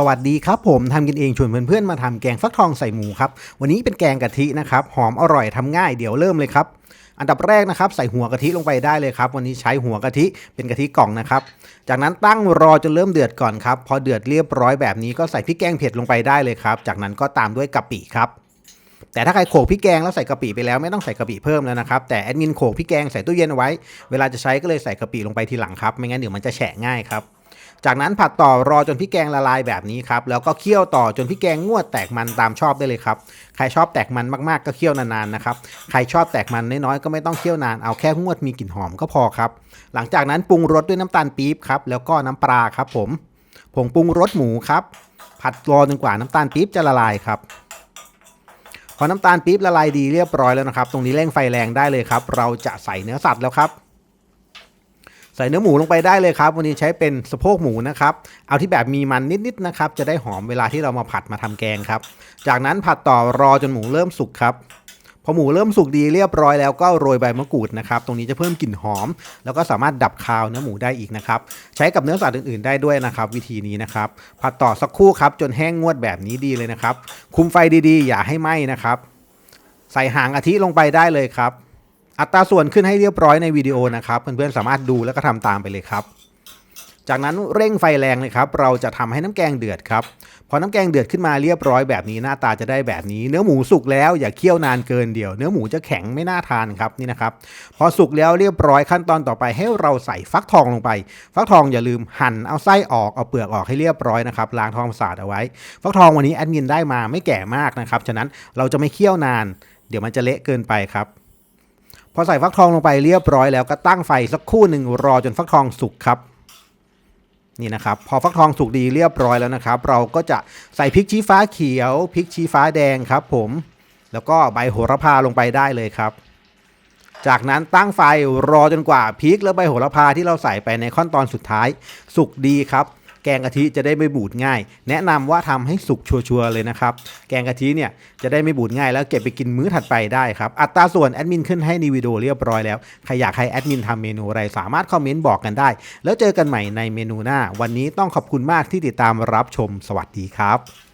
สวัสดีครับผมทำกินเองชวนเพื่อนๆมาทำแกงฟักทองใส่หมูครับ วันนี้เป็นแกงกะทินะครับ หอมอร่อยทำง่ายเดี๋ยวเริ่มเลยครับ อันดับแรกนะครับใส่หัวกะทิลงไปได้เลยครับ วันนี้ใช้หัวกะทิเป็นกะทิกล่องนะครับ จากนั้นตั้งรอจนเริ่มเดือดก่อนครับ พอเดือดเรียบร้อยแบบนี้ก็ใส่พริกแกงเผ็ดลงไปได้เลยครับ จากนั้นก็ตามด้วยกะปิครับแต่ถ้าใครโขลกพริกแกงแล้วใส่กะปิไปแล้วไม่ต้องใส่กะปิเพิ่มแล้วนะครับ แต่แอดมินโขลกพริกแกงใส่ตู้เย็นไว้ เวลาจะใช้ก็เลยใส่กะปิลงไปทีหลังครับ ไม่งั้นเดี๋ยวมันจะแฉะง่ายครับ จากนั้นผัดต่อรอจนพริกแกงละลายแบบนี้ครับ แล้วก็เคี่ยวต่อจนพริกแกงงวดแตกมันตามชอบได้เลยครับ ใครชอบแตกมันมากๆก็เคี่ยวนานๆนะครับ ใครชอบแตกมันน้อยๆก็ไม่ต้องเคี่ยวนาน เอาแค่งวดมีกลิ่นหอมก็พอครับ หลังจากนั้นปรุงรสด้วยน้ำตาลปี๊บครับ แล้วก็น้ำปลาครับผม ผงปรุงรสหมูครับ ผัดรอจนกว่าน้ำตาลปี๊บจะละลายครับพอน้ำตาลปี๊บละลายดีเรียบร้อยแล้วนะครับ ตรงนี้เร่งไฟแรงได้เลยครับ เราจะใส่เนื้อสัตว์แล้วครับ ใส่เนื้อหมูลงไปได้เลยครับ วันนี้ใช้เป็นสะโพกหมูนะครับ เอาที่แบบมีมันนิดๆนะครับ จะได้หอมเวลาที่เรามาผัดมาทำแกงครับ จากนั้นผัดต่อรอจนหมูเริ่มสุกครับ พอหมูเริ่มสุกดีเรียบร้อยแล้วก็โรยใบมะกรูดนะครับ ตรงนี้จะเพิ่มกลิ่นหอม แล้วก็สามารถดับคาวเนื้อหมูได้อีกนะครับ ใช้กับเนื้อสัตว์อื่นๆได้ด้วยนะครับ วิธีนี้นะครับ ผัดต่อสักครู่ครับจนแห้งงวดแบบนี้ดีเลยนะครับ คุมไฟดีๆ อย่าให้ไหม้นะครับ ใส่หางกะทิลงไปได้เลยครับ อัตราส่วนขึ้นให้เรียบร้อยในวิดีโอนะครับเพื่อนๆสามารถดูแล้วก็ทำตามไปเลยครับ จากนั้นเร่งไฟแรงเลยครับ เราจะทำให้น้ำแกงเดือดครับพอน้ำแกงเดือดขึ้นมาเรียบร้อยแบบนี้หน้าตาจะได้แบบนี้ เนื้อหมูสุกแล้วอย่าเคี่ยวนานเกินเดี๋ยว เนื้อหมูจะแข็งไม่น่าทานครับนี่นะครับ พอสุกแล้วเรียบร้อยขั้นตอนต่อไปให้เราใส่ฟักทองลงไป ฟักทองอย่าลืมหั่นเอาไส้ออกเอาเปลือกออกให้เรียบร้อยนะครับล้างทองสะอาดเอาไว้ ฟักทองวันนี้แอดมินได้มาไม่แก่มากนะครับฉะนั้นเราจะไม่เคี่ยวนาน เดี๋ยวมันจะเละเกินไปครับ อใส่ฟักทองลงไปเรียบร้อยแล้วก็ตั้งไฟสักครู่หนึ่งรอจนฟักทองสุกครับนี่นะครับพอฟักทองสุกดีเรียบร้อยแล้วนะครับ เราก็จะใส่พริกชี้ฟ้าเขียวพริกชี้ฟ้าแดงครับ ผมแล้วก็ใบโหระพาลงไปได้เลยครับ จากนั้นตั้งไฟรอจนกว่าพริกและใบโหระพาที่เราใส่ไปในขั้นตอนสุดท้าย สุกดีครับ แกงกะทิจะได้ไม่บูดง่าย แนะนำว่าทำให้สุกชัวร์ๆเลยนะครับ แกงกะทิเนี่ยจะได้ไม่บูดง่าย แล้วเก็บไปกินมื้อถัดไปได้ครับ อัตราส่วนแอดมินขึ้นให้ในวิดีโอเรียบร้อยแล้ว ใครอยากให้แอดมินทำเมนูอะไรสามารถคอมเมนต์บอกกันได้ แล้วเจอกันใหม่ในเมนูหน้า วันนี้ต้องขอบคุณมากที่ติดตามรับชม สวัสดีครับ